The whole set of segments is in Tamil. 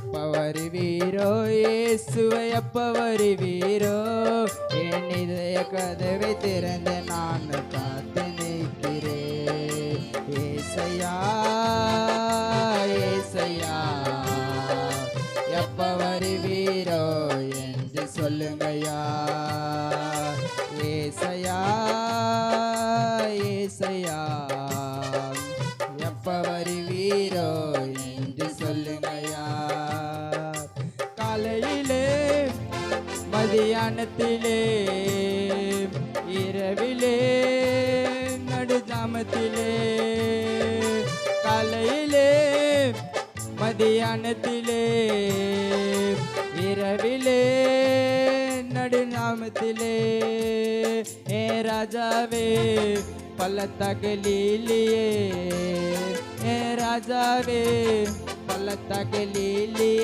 எப்ப வருவீரோ இயேசுவை எப்ப வருவீரோ. என் இதய கதவை திறந்து நான் காத்து நிற்கிறேன். ஏசையா ஏசையா எப்ப வருவீரோ என்று சொல்லுங்கய்யா. ஏசையா ஏசையா. മതിയാനത്തിലെ ഇരവിലെ നടുതാമത്തിലെ കലയിലെ മതിയാനത്തിലെ ഇരവിലെ നടുനാമത്തിലെ. ഏ രാജാവേ പലത്തകലിയേ ഏ രാജാവേ പലത്തകലിയേ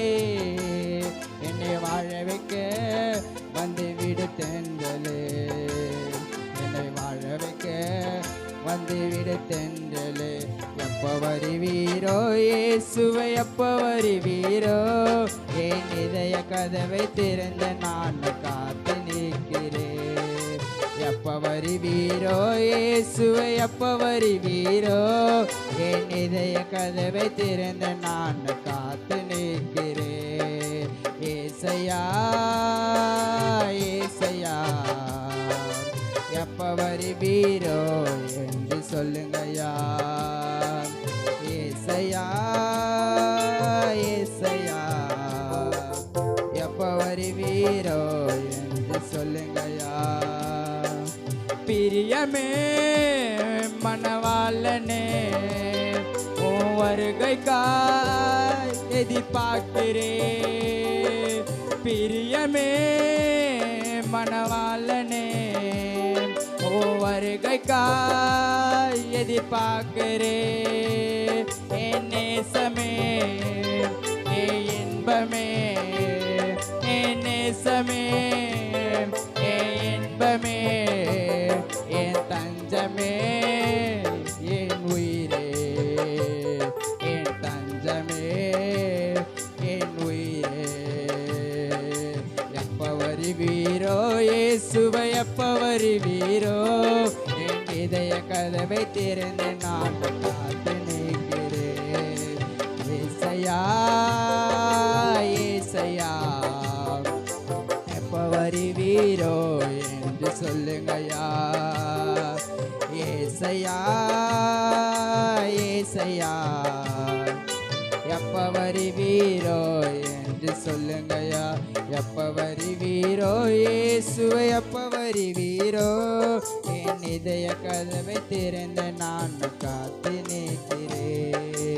வந்து விடு தென்றலே எப்ப வருவீரோ இயேசுவை எப்போ வருவீரோ என் இதய கதவை திறந்த நான் காத்து நிற்கிறேன் எப்போ வருவீரோ இயேசுவை எப்போ வருவீரோ என் இதய கதவை திறந்த நான் காத்து நிற்கிறேன் ஏசையா எப்ப வருவீரோ என்று சொல்லுங்கய்யா. ஏசையா ஏசையா எப்ப வருவீரோ என்று சொல்லுங்கய்யா. பிரியமே மணவாளனே உன் வருகைக்காய் எதிர்பார்க்கிறேன் பிரியமே மணவாளனே வருகைக்காய் எதிர்பார்க்கிறேன். என் நேசமே ஏ இன்பமே என் நேசமே ஏ இன்பமே என் தஞ்சமே என் உயிரே என் தஞ்சமே என் உயிரே. எப்ப வருவீரோ இயேசுவை எப்ப வருவீரோ இதய கதவை திறந்து நான் காத்து நிற்கிறேன் ஏசையா ஏசையா எப்ப வருவீரோ என்று சொல்லுங்கயா ஏசையா ஏசையா எப்ப வருவீரோ சொல்லுங்கய்யா எப்ப வருவீரோ? ஏசுவை எப்ப வருவீரோ? என் இதய கதவை திறந்த நான் காத்து நிற்கிறேன்.